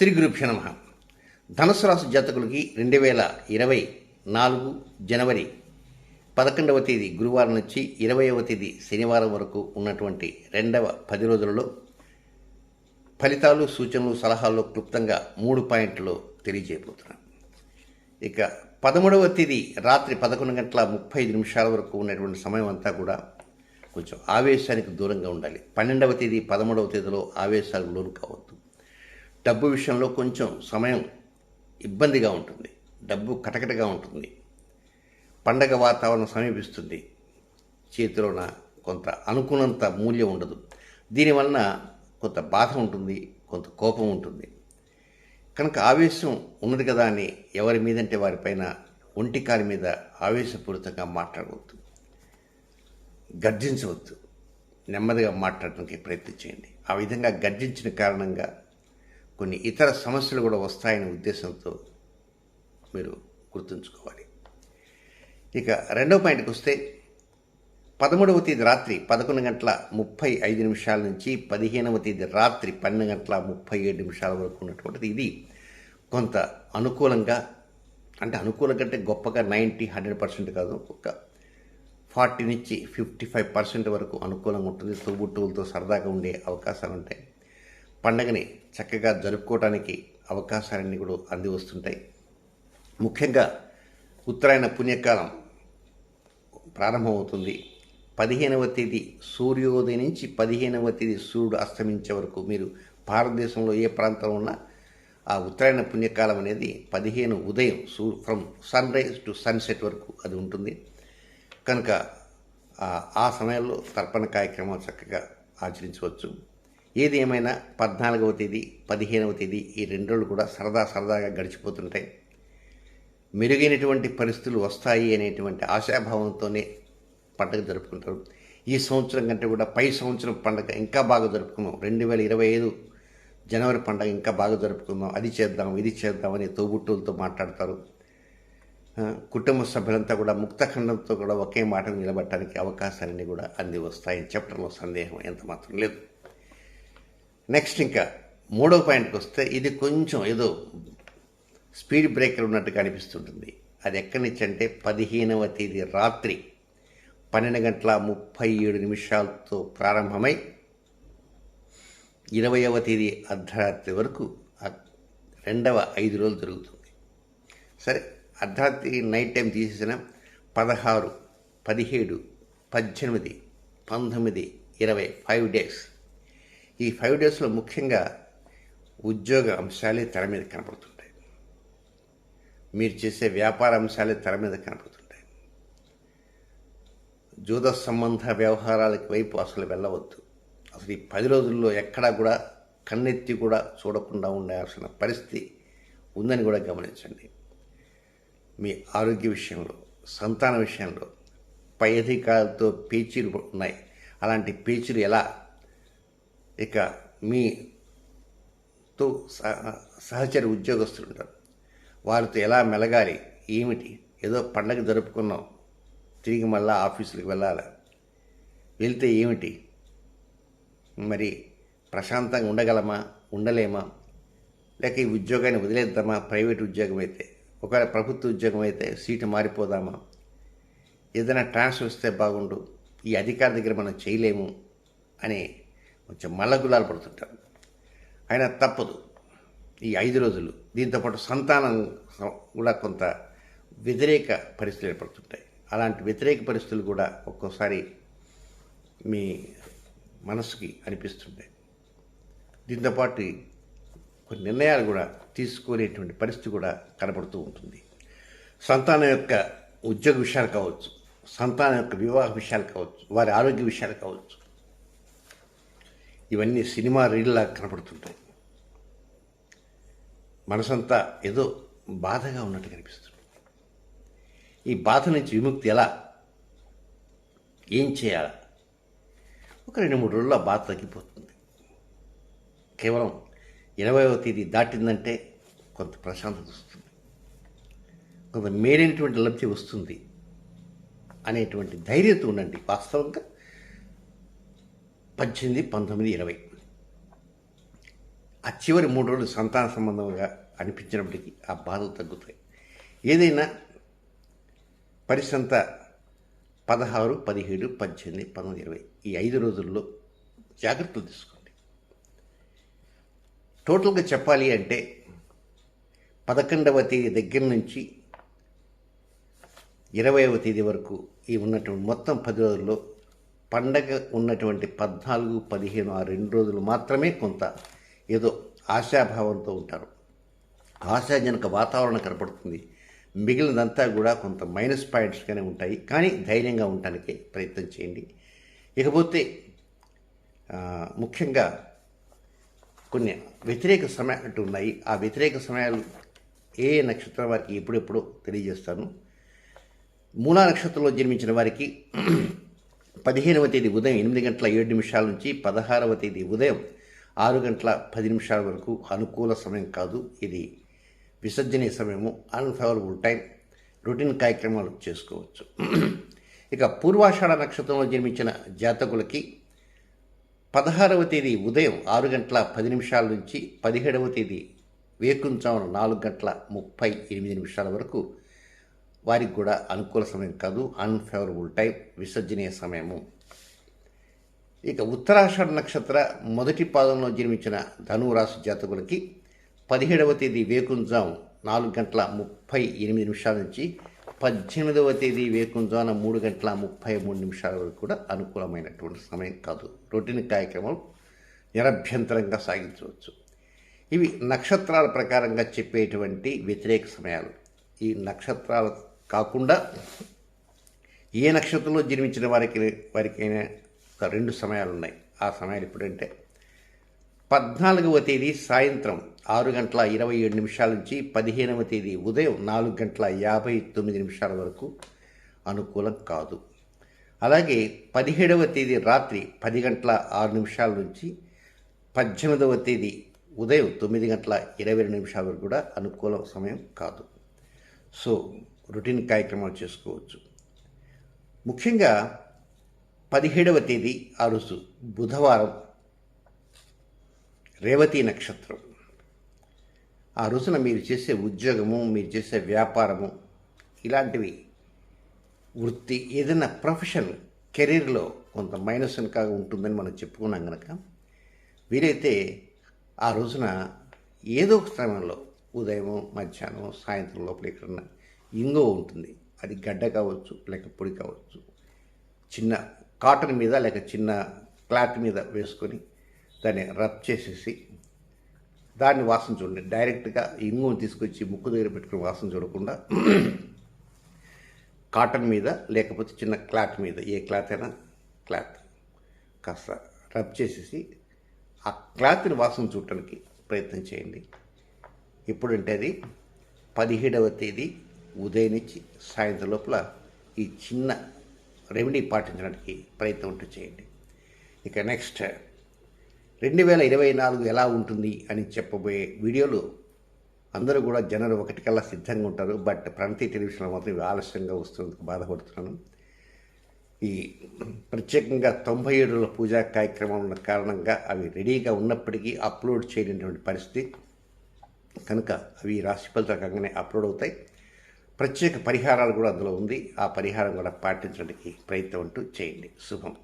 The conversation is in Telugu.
శ్రీ గురుభ్య నమ. ధనుసు రాశి జాతకులకి రెండు వేల ఇరవై నాలుగు జనవరి పదకొండవ తేదీ గురువారం నుంచి ఇరవైవ తేదీ శనివారం వరకు ఉన్నటువంటి రెండవ పది రోజులలో ఫలితాలు సూచనలు సలహాలు క్లుప్తంగా మూడు పాయింట్లు తెలియజేయబోతున్నాను ఇక పదమూడవ తేదీ రాత్రి పదకొండు గంటల ముప్పై ఐదు నిమిషాల వరకు ఉన్నటువంటి సమయం అంతా కూడా కొంచెం ఆవేశానికి దూరంగా ఉండాలి. పన్నెండవ తేదీ పదమూడవ తేదీలో ఆవేశాలకు లోను కావద్దు. డబ్బు విషయంలో కొంచెం సమయం ఇబ్బందిగా ఉంటుంది. డబ్బు కటకటగా ఉంటుంది. పండగ వాతావరణం సమీపిస్తుంది. చేతిలోన కొంత అనుకున్నంత మూల్యం ఉండదు. దీనివలన కొంత బాధ ఉంటుంది కొంత కోపం ఉంటుంది. కనుక ఆవేశం ఉన్నది కదా అని ఎవరి మీదంటే వారిపైన ఒంటికాలి మీద ఆవేశపూరితంగా మాట్లాడవద్దు. గర్జించవద్దు. నెమ్మదిగా మాట్లాడడానికి ప్రయత్నం చేయండి. ఆ విధంగా గర్జించిన కారణంగా కొన్ని ఇతర సమస్యలు కూడా వస్తాయనే ఉద్దేశంతో మీరు గుర్తుంచుకోవాలి. ఇక రెండవ పాయింట్కి వస్తే పదమూడవ తేదీ రాత్రి పదకొండు గంటల ముప్పై ఐదు నిమిషాల నుంచి పదిహేనవ తేదీ రాత్రి పన్నెండు గంటల ముప్పై ఏడు నిమిషాల వరకు ఉన్నటువంటిది. ఇది కొంత అనుకూలంగా అంటే అనుకూలం కంటే గొప్పగా నైంటీ హండ్రెడ్ పర్సెంట్ కాదు ఒక ఫార్టీ నుంచి ఫిఫ్టీ ఫైవ్ పర్సెంట్ వరకు అనుకూలంగా ఉంటుంది. తోబుట్టువులతో సరదాగా ఉండే అవకాశాలు ఉంటాయి. పండగని చక్కగా జరుపుకోవడానికి అవకాశాలన్నీ కూడా అంది వస్తుంటాయి. ముఖ్యంగా ఉత్తరాయణ పుణ్యకాలం ప్రారంభమవుతుంది. పదిహేనవ తేదీ సూర్యోదయం నుంచి పదిహేనవ తేదీ సూర్యుడు అస్తమించే వరకు మీరు భారతదేశంలో ఏ ప్రాంతంలో ఉన్నా ఆ ఉత్తరాయణ పుణ్యకాలం అనేది పదిహేను ఉదయం సూ from sunrise to sunset వరకు అది ఉంటుంది. కనుక ఆ- ఆ సమయంలో తర్పణ కార్యక్రమం చక్కగా ఆచరించవచ్చు. ఏది ఏమైనా పద్నాలుగవ తేదీ పదిహేనవ తేదీ ఈ రెండు రోజులు కూడా సరదా సరదాగా గడిచిపోతుంటాయి. మెరుగైనటువంటి పరిస్థితులు వస్తాయి అనేటువంటి ఆశాభావంతోనే పండుగ జరుపుకుంటారు. ఈ సంవత్సరం కంటే కూడా పై సంవత్సరం పండుగ ఇంకా బాగా జరుపుకుందాం రెండు వేల ఇరవై ఐదు జనవరి పండుగ ఇంకా బాగా జరుపుకుందాం అది చేద్దాం ఇది చేద్దాం అని మాట్లాడతారు. కుటుంబ సభ్యులంతా కూడా ముక్తఖండంతో కూడా ఒకే మాట నిలబడటానికి అవకాశాలన్నీ కూడా అంది వస్తాయని చెప్పడంలో సందేహం ఎంత మాత్రం లేదు. నెక్స్ట్ ఇంకా మూడో పాయింట్కి వస్తే ఇది కొంచెం ఏదో స్పీడ్ బ్రేకర్ ఉన్నట్టుగా అనిపిస్తుంటుంది. అది ఎక్కడి నుంచి అంటే పదిహేనవ తేదీ రాత్రి పన్నెండు గంటల ముప్పై ఏడు నిమిషాలతో ప్రారంభమై ఇరవైవ తేదీ అర్ధరాత్రి వరకు రెండవ ఐదు రోజులు జరుగుతుంది. సరే అర్ధరాత్రి నైట్ టైం తీసేసిన పదహారు పదిహేడు పద్దెనిమిది పంతొమ్మిది ఇరవై ఫైవ్ డేస్ ఈ ఫైవ్ డేస్లో ముఖ్యంగా ఉద్యోగ అంశాలే తెర మీద కనపడుతుంటాయి. మీరు చేసే వ్యాపార అంశాలే తెర మీద కనపడుతుంటాయి. జూద సంబంధ వ్యవహారాలకి వైపు అసలు వెళ్ళవద్దు. అసలు ఈ పది రోజుల్లో ఎక్కడా కూడా కన్నెత్తి కూడా చూడకుండా ఉండాల్సిన పరిస్థితి ఉందని కూడా గమనించండి. మీ ఆరోగ్య విషయంలో సంతాన విషయంలో పై అధికారులతో పేచీలు ఉన్నాయి. అలాంటి పేచీలు ఎలా ఇక మీతో సహ- సహచర ఉద్యోగస్తులు ఉంటారు. వారితో ఎలా మెలగాలి ఏమిటి ఏదో పండగ జరుపుకున్నాం తిరిగి మళ్ళా ఆఫీసులకు వెళ్ళాలి వెళ్తే ఏమిటి మరి ప్రశాంతంగా ఉండగలమా ఉండలేమా లేక ఈ ఉద్యోగాన్ని వదిలేద్దామా ప్రైవేట్ ఉద్యోగం అయితే ఒకవేళ ప్రభుత్వ ఉద్యోగం అయితే సీటు మారిపోదామా ఏదైనా ట్రాన్స్ఫర్ వస్తే బాగుండు ఈ అధికారి దగ్గర మనం చేయలేము అని కొంచెం మల్ల గులాలు పడుతుంటారు. అయినా తప్పదు. ఈ ఐదు రోజులు దీంతోపాటు సంతానం కూడా కొంత వ్యతిరేక పరిస్థితులు ఏర్పడుతుంటాయి. అలాంటి వ్యతిరేక పరిస్థితులు కూడా ఒక్కోసారి మీ మనసుకి అనిపిస్తుంటాయి. దీంతోపాటు కొన్ని నిర్ణయాలు కూడా తీసుకునేటువంటి పరిస్థితి కూడా కనబడుతూ ఉంటుంది. సంతానం యొక్క ఉద్యోగ విషయాలు కావచ్చు సంతానం యొక్క వివాహ విషయాలు కావచ్చు వారి ఆరోగ్య విషయాలు కావచ్చు ఇవన్నీ సినిమా రీల్లా కనపడుతుంటాయి. మనసంతా ఏదో బాధగా ఉన్నట్టు కనిపిస్తుంది. ఈ బాధ నుంచి విముక్తి ఎలా? ఏం చేయాలా? ఒక రెండు మూడు రోజుల్లో బాధ తగ్గిపోతుంది. కేవలం ఇరవైవ తేదీ దాటిందంటే కొంత ప్రశాంతత వస్తుంది. కొంత మేలైనటువంటి లబ్ధి వస్తుంది అనేటువంటి ధైర్యంతో ఉండండి వాస్తవంగా. పద్దెనిమిది పంతొమ్మిది ఇరవై. ఆ చివరి మూడు రోజులు సంతాన సంబంధంగా అనిపించినప్పటికీ ఆ బాధలు తగ్గుతాయి. ఏదైనా పరిసంత పదహారు పదిహేడు పద్దెనిమిది పంతొమ్మిది ఇరవై ఈ ఐదు రోజుల్లో జాగ్రత్తలు తీసుకోండి. టోటల్గా చెప్పాలి అంటే పదకొండవ తేదీ దగ్గర నుంచి ఇరవైవ తేదీ వరకు ఈ ఉన్నటువంటి మొత్తం పది రోజుల్లో పండగ ఉన్నటువంటి పద్నాలుగు పదిహేను ఆ రెండు రోజులు మాత్రమే కొంత ఏదో ఆశాభావంతో ఉంటారు. ఆశాజనక వాతావరణం కనపడుతుంది. మిగిలినదంతా కూడా కొంత మైనస్ పాయింట్స్గానే ఉంటాయి. కానీ ధైర్యంగా ఉండటానికి ప్రయత్నం చేయండి. ఇకపోతే ముఖ్యంగా కొన్ని వ్యతిరేక సమయాలు ఉన్నాయి. ఆ వ్యతిరేక సమయాలు ఏ ఏ నక్షత్రం వారికి ఎప్పుడెప్పుడో తెలియజేస్తాను. మూలా నక్షత్రంలో జన్మించిన వారికి పదిహేనవ తేదీ ఉదయం ఎనిమిది గంటల ఏడు నిమిషాల నుంచి పదహారవ తేదీ ఉదయం ఆరు గంటల పది నిమిషాల వరకు అనుకూల సమయం కాదు ఇది. విసర్జనీయ సమయము అన్ఫేవరబుల్ టైం రొటీన్ కార్యక్రమాలు చేసుకోవచ్చు. ఇక పూర్వాషాఢ నక్షత్రంలో జన్మించిన జాతకులకి పదహారవ తేదీ ఉదయం ఆరు గంటల పది నిమిషాల నుంచి పదిహేడవ తేదీ వేకుంచామున నాలుగు గంటల ముప్పై ఎనిమిది నిమిషాల వరకు వారికి కూడా అనుకూల సమయం కాదు అన్ఫేవరబుల్ టైం విసర్జనీయ సమయము. ఇక ఉత్తరాషాఢ నక్షత్ర మొదటి పాదంలో జన్మించిన ధనురాశి జాతకులకి పదిహేడవ తేదీ వేకుంజాం నాలుగు గంటల ముప్పై ఎనిమిది నిమిషాల నుంచి పద్దెనిమిదవ తేదీ వేకుంజాన మూడు గంటల ముప్పై మూడు నిమిషాల వరకు కూడా అనుకూలమైనటువంటి సమయం కాదు. రొటీన్ కార్యక్రమం నిరభ్యంతరంగా సాగించవచ్చు. ఇవి నక్షత్రాల ప్రకారంగా చెప్పేటువంటి వ్యతిరేక సమయాలు. ఈ నక్షత్రాల కాకుండా ఏ నక్షత్రంలో జన్మించిన వారికి వారికైనా రెండు సమయాలు ఉన్నాయి. ఆ సమయాలు ఎప్పుడంటే పద్నాలుగవ తేదీ సాయంత్రం ఆరు గంటల ఇరవై ఏడు నిమిషాల నుంచి పదిహేనవ తేదీ ఉదయం నాలుగు గంటల యాభై తొమ్మిది నిమిషాల వరకు అనుకూలం కాదు. అలాగే పదిహేడవ తేదీ రాత్రి పది గంటల ఆరు నిమిషాల నుంచి పద్దెనిమిదవ తేదీ ఉదయం తొమ్మిది గంటల ఇరవై రెండు నిమిషాల వరకు కూడా అనుకూల సమయం కాదు. సో రొటీన్ కార్యక్రమాలు చేసుకోవచ్చు. ముఖ్యంగా పదిహేడవ తేదీ ఆ రోజు బుధవారం రేవతి నక్షత్రం. ఆ రోజున మీరు చేసే ఉద్యోగము మీరు చేసే వ్యాపారము ఇలాంటివి వృత్తి ఏదైనా ప్రొఫెషన్ కెరీర్లో కొంత మైనస్ కాగా ఉంటుందని మనం చెప్పుకున్నాం కనుక వీరైతే ఆ రోజున ఏదో ఒక సమయంలో ఉదయం మధ్యాహ్నం సాయంత్రం లోపల ఎక్కడన్నా ఇంగువ ఉంటుంది. అది గడ్డ కావచ్చు లేక పొడి కావచ్చు. చిన్న కాటన్ మీద లేక చిన్న క్లాత్ మీద వేసుకొని దాన్ని రబ్ చేసేసి దాన్ని వాసన చూడండి. డైరెక్ట్గా ఇంగువను తీసుకొచ్చి ముక్కు దగ్గర పెట్టుకుని వాసన చూడకుండా కాటన్ మీద లేకపోతే చిన్న క్లాత్ మీద ఏ క్లాత్ అయినా క్లాత్ కాస్త రబ్ చేసేసి ఆ క్లాత్ని వాసన చూడటానికి ప్రయత్నం చేయండి. ఎప్పుడంటే అది పదిహేడవ తేదీ ఉదయం నుంచి సాయంత్రం లోపల ఈ చిన్న రెమెడీ పాటించడానికి ప్రయత్నం ఉంటూ చేయండి. ఇక నెక్స్ట్ రెండు వేల ఇరవై నాలుగు ఎలా ఉంటుంది అని చెప్పబోయే వీడియోలు అందరూ కూడా జనరు ఒకటికల్లా సిద్ధంగా ఉంటారు. బట్ ప్రణతి టెలివిజన్లో మాత్రం ఆలస్యంగా వస్తున్నందుకు బాధపడుతున్నాను. ఈ ప్రత్యేకంగా తొంభై ఏడుల పూజా కార్యక్రమం ఉన్న కారణంగా అవి రెడీగా ఉన్నప్పటికీ అప్లోడ్ చేయలేనటువంటి పరిస్థితి. కనుక అవి రాశి ఫలితాలు కాగానే అప్లోడ్ అవుతాయి. ప్రత్యేక పరిహారాలు కూడా అందులో ఉంది. ఆ పరిహారం కూడా పాటించడానికి ప్రయత్నం అంటూ చేయండి. శుభం.